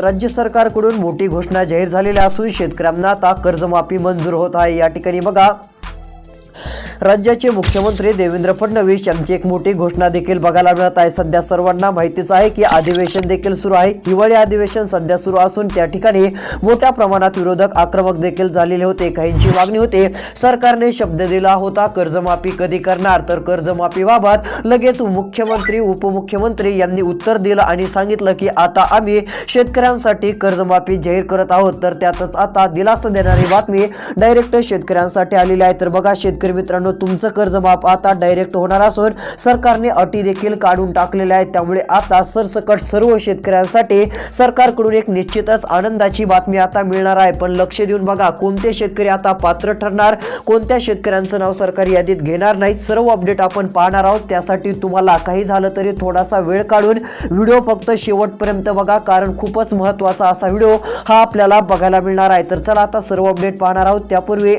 राज्य सरकारकडून मोठी घोषणा जाहीर झालेल्या असून शेतकऱ्यांना आता कर्जमाफी मंजूर होत आहे. या ठिकाणी बघा. राज्याचे मुख्यमंत्री देवेंद्र फडणवीस यांची एक मोठी घोषणा देखील बघायला मिळत आहे. सध्या सर्वांना माहितीच आहे की अधिवेशन देखील सुरू आहे. हिवाळी अधिवेशन सध्या सुरू असून त्या ठिकाणी मोठ्या प्रमाणात विरोधक आक्रमक देखील झालेले होते. काहींची मागणी होते सरकारने शब्द दिला होता कर्जमाफी कधी करणार? तर कर्जमाफीबाबत लगेच मुख्यमंत्री उपमुख्यमंत्री यांनी उत्तर दिलं आणि सांगितलं की आता आम्ही शेतकऱ्यांसाठी कर्जमाफी जाहीर करत आहोत. तर त्यातच आता दिलासा देणारी बातमी डायरेक्ट शेतकऱ्यांसाठी आलेली आहे. तर बघा शेतकरी मित्रांनो तुमचं कर्जमाफ आता डायरेक्ट होणार असून सरकारने अटी देखील काढून टाकलेल्या आहेत. त्यामुळे आता सरसकट सर्व शेतकऱ्यांसाठी सरकारकडून एक निश्चितच आनंदाची बातमी आता मिळणार आहे. पण लक्ष देऊन बघा कोणते शेतकरी आता पात्र ठरणार? कोणत्या शेतकऱ्यांचं नाव सरकारी यादीत घेणार नाही सर्व अपडेट आपण पाहणार आहोत. त्यासाठी तुम्हाला काही झालं तरी थोडासा वेळ काढून व्हिडिओ फक्त शेवटपर्यंत बघा कारण खूपच महत्त्वाचा असा व्हिडिओ हा आपल्याला बघायला मिळणार आहे. तर चला आता सर्व अपडेट पाहणार आहोत. त्यापूर्वी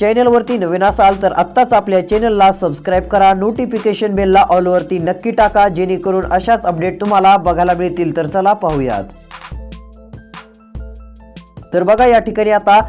चॅनलवरती नवीन असाल तर आत्ताच आपल्या चॅनलला सबस्क्राईब करा. नोटिफिकेशन बेलला ऑलवरती नक्की टाका जेणेकरून अशाच अपडेट तुम्हाला बघायला मिळतील. तर चला पाहूयात. तर बघा या ठिकाणी आता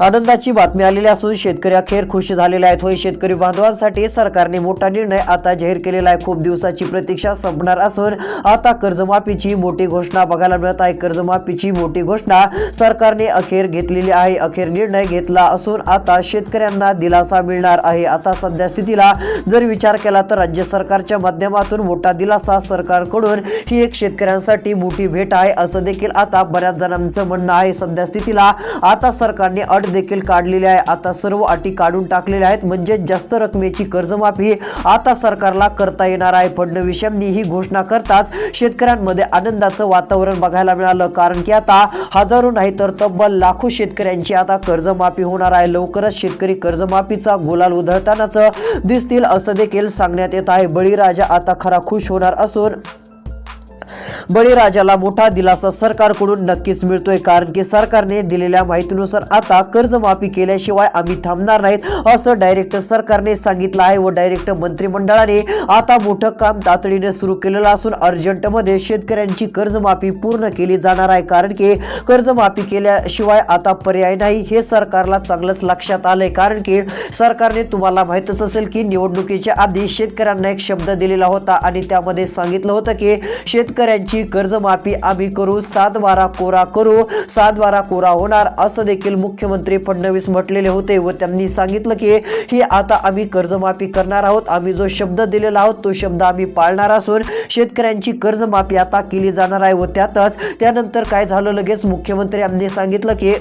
आनंदाची बातमी आलेली असून शेतकरी अखेर खुश झालेले आहेत. होय शेतकरी बांधवांसाठी सरकारने मोठा निर्णय आता जाहीर केलेला आहे. खूप दिवसाची प्रतीक्षा संपणार असून आता कर्जमाफीची मोठी घोषणा बघायला मिळत आहे. कर्जमाफीची मोठी घोषणा सरकारने अखेर घेतलेली आहे. अखेर निर्णय घेतला असून आता शेतकऱ्यांना दिलासा मिळणार आहे. आता सध्या स्थितीला जर विचार केला तर राज्य सरकारच्या माध्यमातून मोठा दिलासा सरकारकडून ही एक शेतकऱ्यांसाठी मोठी भेट आहे. असं देखील आता बऱ्याच जणांचं म्हणणं आहे. सध्या स्थितीला आता सरकारने अट देखील काढलेली आहे. आता सर्व अटी काढून टाकलेल्या आहेत. म्हणजे जास्त रकमेची कर्जमाफी आता सरकारला करता येणार आहे. फडणवीस यांनी ही घोषणा करताच शेतकऱ्यांमध्ये आनंदाचं वातावरण बघायला मिळालं. कारण की आता हजारो नाही तर तब्बल लाखो शेतकऱ्यांची आता कर्जमाफी होणार आहे. लवकरच शेतकरी कर्जमाफीचा गुलाल उधळतानाच दिसतील असं देखील सांगण्यात येत आहे. बळीराजा आता खरा खुश होणार असून बळीराजाला मोठा दिलासा सरकारकडून नक्कीच मिळतोय कारण की सरकारने दिलेल्या माहितीनुसार आता कर्जमाफी केल्याशिवाय आम्ही थांबणार नाहीत असं डायरेक्ट सरकारने सांगितलं आहे व डायरेक्ट मंत्रिमंडळाने आता मोठं काम तातडीने सुरू केलेलं असून अर्जंटमध्ये शेतकऱ्यांची कर्जमाफी पूर्ण केली जाणार आहे कारण की कर्जमाफी केल्याशिवाय आता पर्याय नाही हे सरकारला चांगलंच लक्षात आलंय कारण की सरकारने तुम्हाला माहितच असेल की निवडणुकीच्या आधी शेतकऱ्यांना एक शब्द दिलेला होता आणि त्यामध्ये सांगितलं होतं की शेतकऱ्यांची कर्जमाफी आम्ही करू सात बारा कोरा करू. सात बारा कोरा होणार असं देखील मुख्यमंत्री फडणवीस म्हटलेले होते व त्यांनी सांगितलं की ही आता आम्ही कर्जमाफी करणार आहोत. आम्ही जो शब्द दिलेला आहोत तो शब्द आम्ही पाळणार असून शेतकऱ्यांची कर्जमाफी आता केली जाणार आहे व त्यातच त्यानंतर काय झालं लगेच? मुख्यमंत्री यांनी सांगितलं की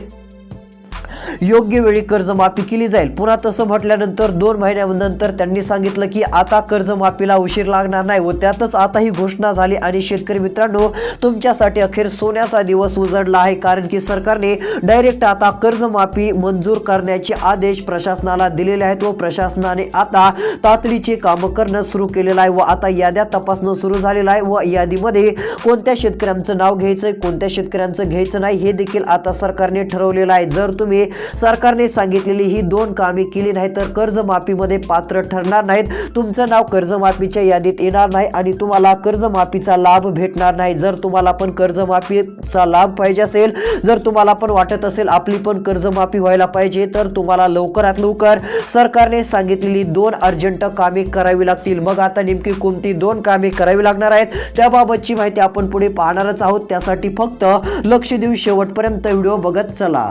योग्य वेळी कर्जमाफी केली जाईल. पुन्हा तसं म्हटल्यानंतर दोन महिन्यानंतर त्यांनी सांगितलं की आता कर्जमाफीला उशीर लागणार नाही व त्यातच आता ही घोषणा झाली आणि शेतकरी मित्रांनो तुमच्यासाठी अखेर सोन्याचा दिवस उजडला आहे कारण की सरकारने डायरेक्ट आता कर्जमाफी मंजूर करण्याचे आदेश प्रशासनाला दिलेले आहेत व प्रशासनाने आता तातडीचे कामं करणं सुरू केलेलं आहे व आता याद्या तपासणं सुरू झालेलं आहे व यादीमध्ये कोणत्या शेतकऱ्यांचं नाव घ्यायचं कोणत्या शेतकऱ्यांचं घ्यायचं नाही हे देखील आता सरकारने ठरवलेलं आहे. जर तुम्ही सरकारने सांगितलेली ही दोन कामे केली नाही तर कर्जमाफीमध्ये पात्र ठरणार नाहीत. तुमचं नाव कर्जमाफीच्या यादीत येणार नाही आणि तुम्हाला कर्जमाफीचा लाभ भेटणार नाही. जर तुम्हाला पण कर्जमाफीचा लाभ पाहिजे असेल जर तुम्हाला पण वाटत असेल आपली पण कर्जमाफी व्हायला पाहिजे तर तुम्हाला लवकरात लवकर सरकारने सांगितलेली दोन अर्जंट कामे करावी लागतील. मग आता नेमकी कोणती दोन कामे करावी लागणार आहेत त्याबाबतची माहिती आपण पुढे पाहणारच आहोत. त्यासाठी फक्त लक्ष देऊ शेवटपर्यंत व्हिडिओ बघत चला.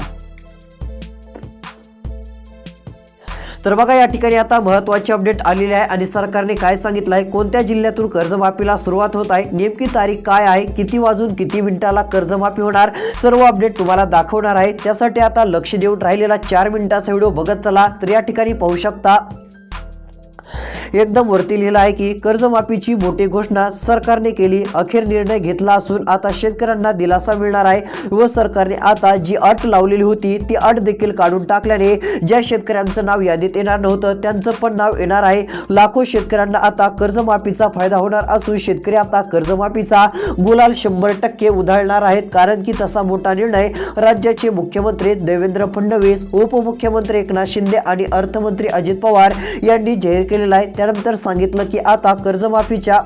तर बघा या ठिकाणी आता महत्वाची अपडेट आलेली आहे आणि सरकारने काय सांगितलं आहे कोणत्या जिल्ह्यातून कर्जमाफीला सुरुवात होत आहे? नेमकी तारीख काय आहे? किती वाजून किती मिनिटाला कर्जमाफी होणार? सर्व अपडेट तुम्हाला दाखवणार आहे. त्यासाठी आता लक्ष देऊन राहिलेला चार मिनिटाचा व्हिडिओ बघत चला. तर या ठिकाणी पाहू शकता एकदम वरती लिहिलं आहे की कर्जमाफीची मोठी घोषणा सरकारने केली अखेर निर्णय घेतला असून आता शेतकऱ्यांना दिलासा मिळणार आहे व सरकारने आता जी अट लावलेली होती ती अट देखील काढून टाकल्याने ज्या शेतकऱ्यांचं नाव यादीत येणार नव्हतं त्यांचं पण नाव येणार आहे. लाखो शेतकऱ्यांना आता कर्जमाफीचा फायदा होणार असून शेतकरी आता कर्जमाफीचा गुलाल शंभर टक्के उधळणार आहेत. कारण की तसा मोठा निर्णय राज्याचे मुख्यमंत्री देवेंद्र फडणवीस उपमुख्यमंत्री एकनाथ शिंदे आणि अर्थमंत्री अजित पवार यांनी जाहीर केलेला आहे. त्यानंतर सांगितलं की आता कर्जमाफीच्या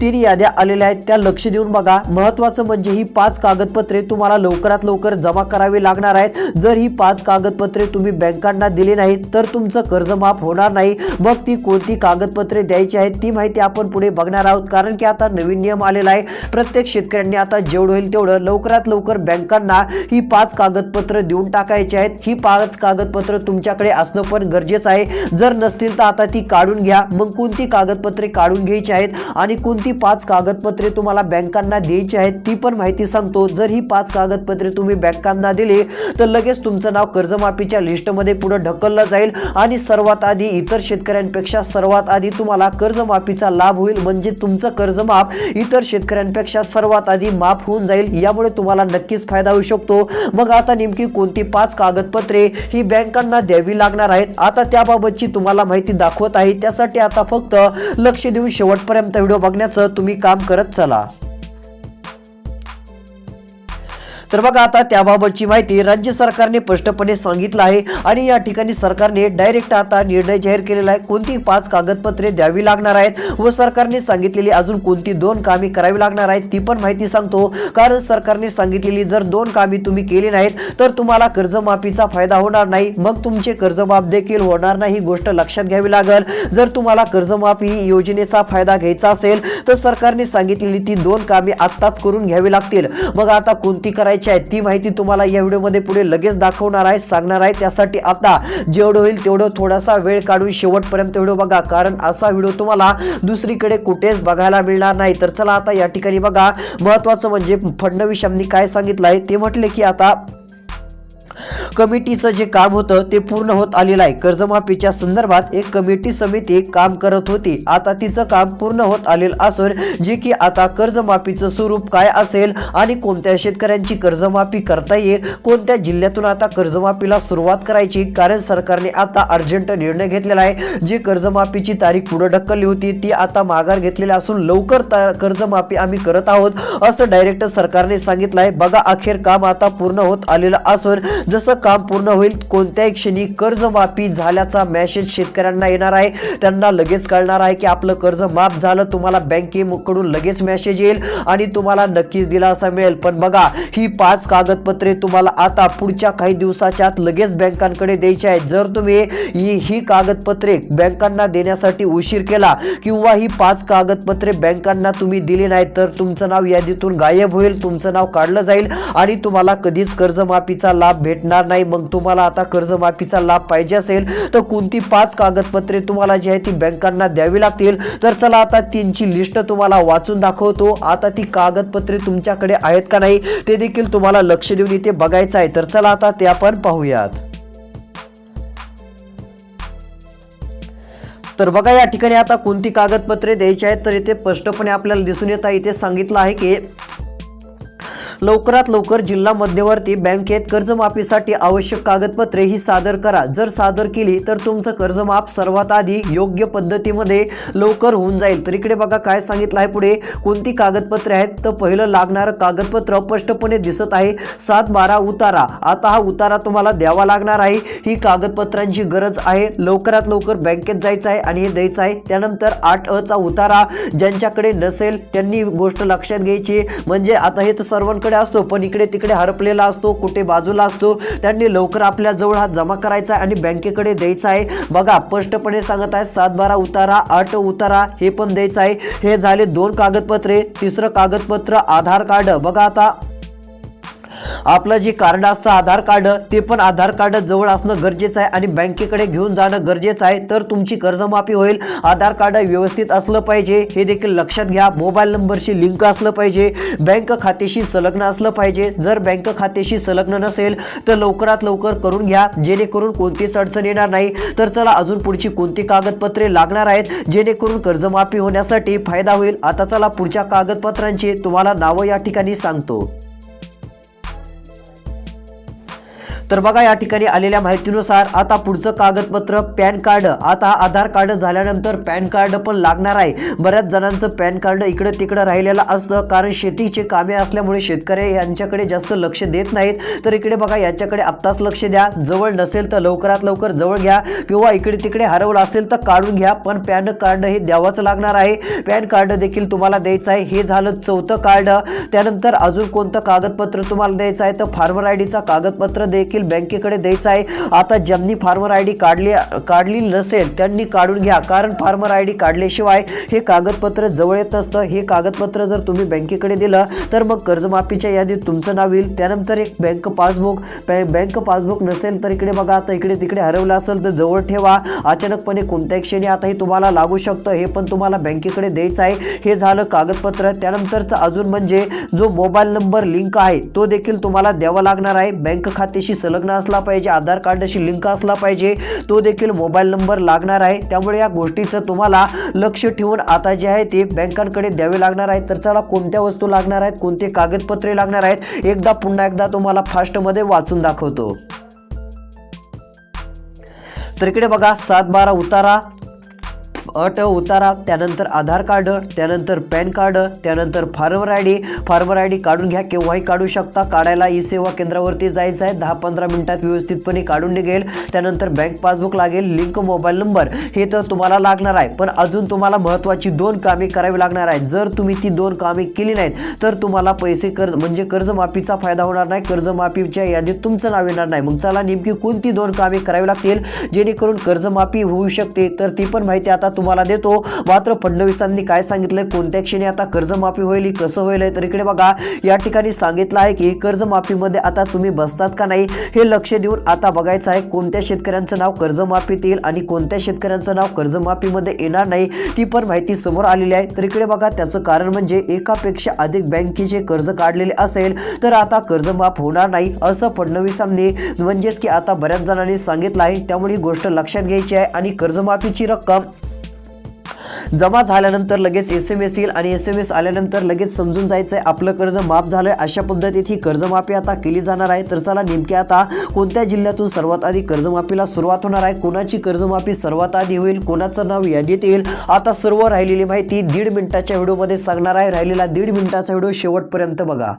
तीन याद्या आलेल्या आहेत त्या लक्ष देऊन बघा. महत्वाचं म्हणजे ही पाच कागदपत्रे तुम्हाला लवकरात लवकर जमा करावी लागणार आहेत. जर ही पाच कागदपत्रे तुम्ही बँकांना दिली नाहीत तर तुमचं कर्ज माफ होणार नाही. मग ती कोणती कागदपत्रे द्यायची आहेत ती माहिती आपण पुढे बघणार आहोत. कारण की आता नवीन नियम आलेला आहे. प्रत्येक शेतकऱ्यांनी आता जेवढं होईल तेवढं लवकरात लवकर बँकांना ही पाच कागदपत्र देऊन टाकायची आहेत. ही पाच कागदपत्र तुमच्याकडे असणं पण गरजेचं आहे. जर नसतील तर आता ती काढून घ्या. मग कोणती कागदपत्रे काढून घ्यायची आहेत आणि कोणती पाच कागदपत्रे तुम्हाला बँकांना द्यायची आहेत ती पण माहिती सांगतो. जर ही पाच कागदपत्रे तुम्ही बँकांना दिली तर लगेच तुमचं नाव कर्जमाफीच्या लिस्टमध्ये पुढे ढकललं जाईल आणि सर्वात आधी इतर शेतकऱ्यांपेक्षा सर्वात आधी तुम्हाला कर्जमाफीचा लाभ होईल. म्हणजे तुमचं कर्जमाफ इतर शेतकऱ्यांपेक्षा सर्वात आधी माफ होऊन जाईल. यामुळे तुम्हाला नक्कीच फायदा होऊ शकतो. मग आता नेमकी कोणती पाच कागदपत्रे ही बँकांना द्यावी लागणार आहेत? आता त्याबाबतची तुम्हाला माहिती दाखवत आहे. त्यासाठी आता फक्त लक्ष देऊन शेवटपर्यंत व्हिडिओ बघण्याचं तुम्ही काम करत चला. तर बघा आता त्याबाबतची माहिती राज्य सरकारने स्पष्टपणे सांगितलं आहे आणि या ठिकाणी सरकारने डायरेक्ट आता निर्णय जाहीर केलेला आहे. कोणती पाच कागदपत्रे द्यावी लागणार आहेत व सरकारने सांगितलेली अजून कोणती दोन कामे करावी लागणार आहेत ती पण माहिती सांगतो. कारण सरकारने सांगितलेली जर दोन कामे तुम्ही केली नाहीत तर तुम्हाला कर्जमाफीचा फायदा होणार नाही. मग तुमचे कर्जमाफ देखील होणार नाही ही गोष्ट लक्षात घ्यावी लागेल. जर तुम्हाला कर्जमाफी योजनेचा फायदा घ्यायचा असेल तर सरकारने सांगितलेली ती दोन कामे आत्ताच करून घ्यावी लागतील. मग आता कोणती करायची आहे. ती माहिती तुम्हाला या व्हिडिओमध्ये पुढे लगेच दाखवणार आहे सांगणार आहे. त्यासाठी आता जेवढं होईल तेवढं थोडासा वेळ काढून शेवटपर्यंत व्हिडिओ बघा. कारण असा व्हिडिओ तुम्हाला दुसरीकडे कुठेच बघायला मिळणार नाही. तर चला आता या ठिकाणी बघा. महत्वाचं म्हणजे फडणवीस यांनी काय सांगितलं आहे ते म्हटले की आता कमिटीचं जे काम होतं ते पूर्ण होत आलेलं आहे. कर्जमाफीच्या संदर्भात एक कमिटी समिती काम करत होती. आता तिचं काम पूर्ण होत आलेलं असून जे की आता कर्जमाफीचं स्वरूप काय असेल आणि कोणत्या शेतकऱ्यांची कर्जमाफी करता येईल कोणत्या जिल्ह्यातून आता कर्जमाफीला सुरुवात करायची कारण सरकारने आता अर्जंट निर्णय घेतलेला आहे. जे कर्जमाफीची तारीख पुढे ढकलली होती ती आता माघार घेतलेली असून लवकर कर्जमाफी आम्ही करत आहोत असं डायरेक्ट सरकारने सांगितलं आहे बघा अखेर काम आता पूर्ण होत आलेलं असून जसं काम पूर्ण होईल कोणत्याही क्षणी कर्जमाफी झाल्याचा मेसेज शेतकऱ्यांना येणार आहे. त्यांना लगेच कळणार आहे की आपलं कर्ज माफ झालं तुम्हाला बँकेकडून लगेच मेसेज येईल आणि तुम्हाला नक्कीच दिलासा मिळेल. पण बघा ही पाच कागदपत्रे तुम्हाला आता पुढच्या काही दिवसाच्या आत लगेच बँकांकडे द्यायची आहेत. जर तुम्ही ही ही कागदपत्रे बँकांना देण्यासाठी उशीर केला किंवा ही पाच कागदपत्रे बँकांना तुम्ही दिली नाहीत तर तुमचं नाव यादीतून गायब होईल तुमचं नाव काढलं जाईल आणि तुम्हाला कधीच कर्जमाफीचा लाभ भेटणार नाही. मग तुम्हाला आता कर्जमाफीचा लाभ पाहिजे असेल तर कोणती पाच कागदपत्रे तुम्हाला जी आहे ती बँकांना द्यावी लागतील? तर चला आता तीनची लिस्ट तुम्हाला वाचून दाखवतो. आता ती कागदपत्रे तुमच्याकडे आहेत का नाही ते देखील तुम्हाला लक्ष देऊन इथे बघायचं आहे. तर चला आता ते आपण पाहूयात. तर बघा या ठिकाणी आता कोणती कागदपत्रे द्यायची आहेत तर इथे स्पष्टपणे आपल्याला दिसून येत आहे. इथे सांगितलं आहे की लवकरात लवकर जिल्हा मध्यवर्ती बँकेत कर्जमाफीसाठी आवश्यक कागदपत्रे ही सादर करा. जर सादर केली तर तुमचं कर्जमाफ सर्वात आधी योग्य पद्धतीमध्ये लवकर होऊन जाईल. तर इकडे बघा काय सांगितलं आहे पुढे. कोणती कागदपत्रे आहेत? तर पहिलं लागणारं कागदपत्र स्पष्टपणे दिसत आहे. सात बारा उतारा. आता हा उतारा तुम्हाला द्यावा लागणार आहे. ही कागदपत्रांची गरज आहे. लवकरात लवकर बँकेत जायचं आहे आणि हे द्यायचं आहे. त्यानंतर आठ अ चा उतारा ज्यांच्याकडे नसेल त्यांनी गोष्ट लक्षात घ्यायची. म्हणजे आता हे तर सर्वांकडे असतो पण इकडे तिकडे हरपलेला असतो कुठे बाजूला असतो. त्यांनी लवकर आपल्या जवळ हा जमा करायचा आहे आणि बँकेकडे द्यायचा आहे. बघा स्पष्टपणे सांगत आहे सात बारा उतारा आठ उतारा हे पण द्यायचं आहे. हे झाले दोन कागदपत्रे तिसरं कागदपत्र आधार कार्ड. बघा आता. आपलं जे कार्ड असतं आधार कार्ड ते पण आधार कार्ड जवळ असणं गरजेचं आहे आणि बँकेकडे घेऊन जाणं गरजेचं आहे. तर तुमची कर्जमाफी होईल. आधार कार्ड व्यवस्थित असलं पाहिजे. हे देखील लक्षात घ्या. मोबाईल नंबरशी लिंक असलं पाहिजे. बँक खात्याशी संलग्न असलं पाहिजे. जर बँक खात्याशी संलग्न नसेल तर लवकरात लवकर करून घ्या. जेणेकरून कोणतीच अडचण येणार नाही. तर चला अजून पुढची कोणती कागदपत्रे लागणार आहेत? जेणेकरून कर्जमाफी होण्यासाठी फायदा होईल. आता चला पुढच्या कागदपत्रांची तुम्हाला नावं या ठिकाणी सांगतो. तर बघा या ठिकाणी आलेल्या माहितीनुसार आता पुढचं कागदपत्र पॅन कार्ड आता आधार कार्ड झाल्यानंतर पॅन कार्ड पण लागणार आहे. बऱ्याच जणांचं पॅन कार्ड इकडे तिकडे राहिलेलं असतं कारण शेतीचे कामे असल्यामुळे शेतकरी यांच्याकडे जास्त लक्ष देत नाहीत. तर इकडे बघा याच्याकडे आत्ताच लक्ष द्या. जवळ नसेल तर लवकरात लवकर जवळ घ्या किंवा इकडे तिकडे हरवलं असेल तर काढून घ्या पण पॅन कार्ड हे द्यावंच लागणार आहे. पॅन कार्ड देखील तुम्हाला द्यायचं आहे. हे झालं चौथं कार्ड. त्यानंतर अजून कोणतं कागदपत्र तुम्हाला द्यायचं आहे? तर फार्मर आय डीचा कागदपत्र देखील बँकेकडे द्यायचं आहे. आता ज्यांनी फार्मर आय डी काढली काढली नसेल त्यांनी काढून घ्या. कारण फार्मर आय डी काढल्याशिवाय हे कागदपत्र जवळ येत असतं हे कागदपत्र जर तुम्ही बँकेकडे दिलं तर मग कर्जमाफीच्या यादीत तुमचं नाव येईल. त्यानंतर एक बँक पासबुक बँक पासबुक नसेल तर इकडे बघा. आता इकडे तिकडे हरवलं असेल तर जवळ ठेवा. अचानकपणे कोणत्याही क्षणी आता हे तुम्हाला लागू शकतं. हे पण तुम्हाला बँकेकडे द्यायचं आहे. हे झालं कागदपत्र. त्यानंतरचं अजून म्हणजे जो मोबाईल नंबर लिंक आहे तो देखील तुम्हाला द्यावा लागणार आहे. बँक खात्याशी संलग्न असला पाहिजे आधार कार्डशी लिंक असला पाहिजे तो देखील मोबाईल नंबर लागणार आहे. त्यामुळे या गोष्टीचं तुम्हाला लक्ष ठेवून आता जे आहे ते बँकांकडे द्यावे लागणार आहे तर चला कोणत्या वस्तू लागणार आहेत कोणते कागदपत्रे लागणार आहेत एकदा पुन्हा एकदा तुम्हाला फास्टमध्ये वाचून दाखवतो. तर इकडे बघा सात बारा उतारा. अट उतारा त्यानंतर आधार कार्ड त्यानंतर पॅन कार्ड त्यानंतर farmer I D. Farmer I D काढून घ्या केव्हाही काढू शकता. काढायला ई सेवा केंद्रावरती जायचं आहे. दहा पंधरा मिनिटात व्यवस्थितपणे काढून निघेल. त्यानंतर बँक पासबुक लागेल लिंक मोबाईल नंबर. हे तर तुम्हाला लागणार आहे. पण अजून तुम्हाला महत्त्वाची दोन कामे करावी लागणार आहेत. जर तुम्ही ती दोन कामे केली नाहीत तर तुम्हाला पैसे कर्ज म्हणजे कर्जमाफीचा फायदा होणार नाही. कर्जमाफीच्या यादीत तुमचं नाव येणार नाही. मग चला नेमकी कोणती दोन कामे करावी लागतील? जेणेकरून कर्जमाफी होऊ शकते. तर ती पण माहिती आता तुम्हाला देतो. मात्र फडणवीसांनी काय सांगितलंय? कोणत्या क्षणी आता कर्जमाफी होईल? कसं होईल? तर इकडे बघा. या ठिकाणी सांगितलं आहे की कर्जमाफीमध्ये आता तुम्ही बसतात का नाही? हे लक्ष देऊन आता बघायचं आहे कोणत्या शेतकऱ्यांचं नाव कर्जमाफीत येईल आणि कोणत्या शेतकऱ्यांचं नाव कर्जमाफीमध्ये येणार नाही ती पण माहिती समोर आलेली आहे. तर इकडे बघा त्याचं कारण म्हणजे एकापेक्षा अधिक बँकेचे कर्ज काढलेले असेल तर आता कर्जमाफ होणार नाही असं फडणवीसांनी म्हणजेच की आता बऱ्याच जणांनी सांगितलं आहे. त्यामुळे ही गोष्ट लक्षात घ्यायची आहे आणि कर्जमाफीची रक्कम जमा झाल्यानंतर लगेच एस एम एस येईल आणि एस एम एस आल्यानंतर लगेच समजून जायचं आहे आपलं कर्ज माफ झालंय अशा पद्धतीत ही कर्जमाफी आता केली जाणार आहे. तर चला नेमके आता कोणत्या जिल्ह्यातून सर्वात आधी कर्जमाफीला सुरुवात होणार आहे? कोणाची कर्जमाफी सर्वात आधी होईल? कोणाचं नाव यादीत येईल? आता सर्व राहिलेली माहिती दीड मिनिटाच्या व्हिडिओमध्ये सांगणार आहे. राहिलेला दीड मिनिटाचा व्हिडिओ शेवटपर्यंत बघा.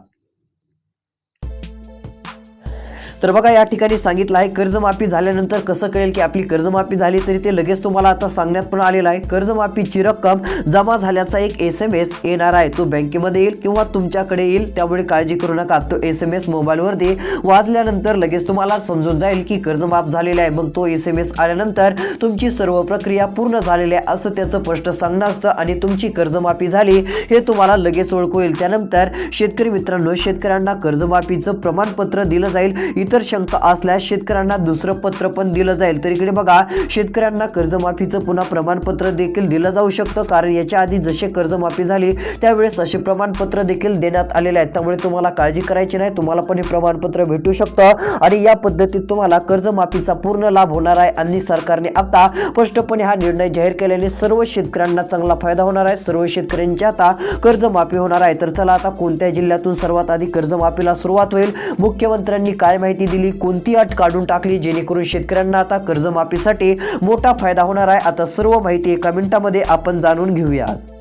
तर बघा या ठिकाणी सांगितलं आहे कर्जमाफी झाल्यानंतर कसं कळेल की आपली कर्जमाफी झाली तरी ते लगेच तुम्हाला आता सांगण्यात पण आलेलं आहे. कर्जमाफीची रक्कम जमा झाल्याचा एक एस एम एस येणार आहे. तो बँकेमध्ये येईल किंवा तुमच्याकडे येईल त्यामुळे काळजी करू नका. तो एस एम एस मोबाईलवरती वाजल्यानंतर लगेच तुम्हाला समजून जाईल की कर्जमाफ झालेला आहे. मग तो एस एम एस आल्यानंतर तुमची सर्व प्रक्रिया पूर्ण झालेली आहे असं त्याचं स्पष्ट सांगणं असतं आणि तुमची कर्जमाफी झाली हे तुम्हाला लगेच ओळखू येईल. त्यानंतर शेतकरी मित्रांनो शेतकऱ्यांना कर्जमाफीचं प्रमाणपत्र दिलं जाईल. इतर शंका असल्यास शेतकऱ्यांना दुसरं पत्र पण दिलं जाईल. तर इकडे बघा शेतकऱ्यांना कर्जमाफीचं पुन्हा प्रमाणपत्र देखील दिलं जाऊ शकतं. कारण याच्या आधी जसे कर्जमाफी झाली त्यावेळेस असे प्रमाणपत्र देखील देण्यात आलेले आहेत. त्यामुळे तुम्हाला काळजी करायची नाही. तुम्हाला पण हे प्रमाणपत्र भेटू शकतं. आणि या पद्धतीत तुम्हाला कर्जमाफीचा पूर्ण लाभ होणार आहे. आणि सरकारने आता स्पष्टपणे हा निर्णय जाहीर केल्याने सर्व शेतकऱ्यांना चांगला फायदा होणार आहे. सर्व शेतकऱ्यांची आता कर्जमाफी होणार आहे. तर चला आता कोणत्या जिल्ह्यातून सर्वात आधी कर्जमाफीला सुरुवात होईल? मुख्यमंत्र्यांनी काय माहिती दिली कोणती अट काढून टाकली जेणेकरून शेतकऱ्यांना आता कर्जमाफीसाठी मोठा फायदा होणार आहे. आता सर्व माहिती एका मिनिटामध्ये आपण जाणून घेऊयात.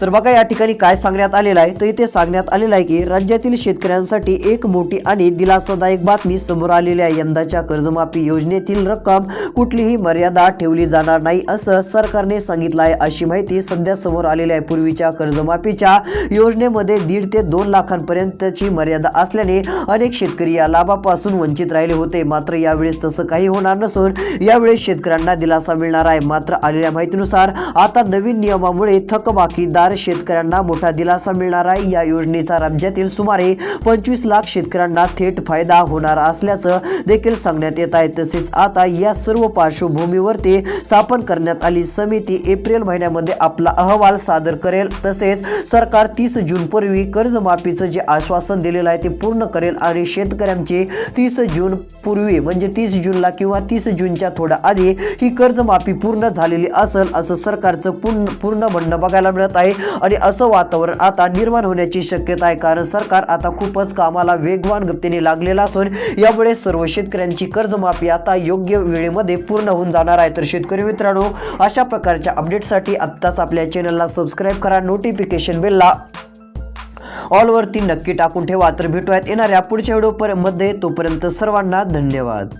तर बघा या ठिकाणी काय सांगण्यात आलेलं आहे. तर इथे सांगण्यात आलेलं आहे की राज्यातील शेतकऱ्यांसाठी एक मोठी आणि दिलासादायक बातमी समोर आलेली आहे. यंदाच्या कर्जमाफी योजनेतील रक्कम कुठलीही मर्यादा ठेवली जाणार नाही असं सरकारने सांगितलं आहे. अशी माहिती सध्या समोर आलेली आहे. पूर्वीच्या कर्जमाफीच्या योजनेमध्ये दीड ते दोन लाखांपर्यंतची मर्यादा असल्याने अनेक शेतकरी या लाभापासून वंचित राहिले होते. मात्र यावेळेस तसं काही होणार नसून यावेळेस शेतकऱ्यांना दिलासा मिळणार आहे. मात्र आलेल्या माहितीनुसार आता नवीन नियमामुळे थकबाकीदार शेतकऱ्यांना मोठा दिलासा मिळणार आहे. या योजनेचा राज्यातील सुमारे पंचवीस लाख शेतकऱ्यांना थेट फायदा होणार असल्याचं देखील सांगण्यात येत आहे. तसेच आता या सर्व पार्श्वभूमीवरती स्थापन करण्यात आली. समिती एप्रिल महिन्यामध्ये आपला अहवाल सादर करेल. तसेच सरकार तीस जून पूर्वी कर्जमाफीचं जे आश्वासन दिलेलं आहे ते पूर्ण करेल आणि शेतकऱ्यांचे तीस जून पूर्वी म्हणजे तीस जूनला किंवा तीस जूनच्या थोड्या आधी ही कर्जमाफी पूर्ण झालेली असेल असं सरकारचं पूर्ण पूर्ण म्हणणं बघायला मिळत आहे. आणि असं वातावरण आता निर्माण होण्याची शक्यता आहे. कारण सरकार आता खूपच कामाला वेगवान गतीने लागलेला असून यामुळे सर्व शेतकऱ्यांची कर्जमाफी आता योग्य वेळेमध्ये पूर्ण होऊन जाणार आहे. तर शेतकरी मित्रांनो अशा प्रकारच्या अपडेटसाठी आत्ताच आपल्या चॅनलला सबस्क्राईब करा. नोटिफिकेशन बेलला ऑलवरती नक्की टाकून ठेवा. तर भेटूयात येणाऱ्या पुढच्या व्हिडिओमध्ये. तोपर्यंत सर्वांना धन्यवाद.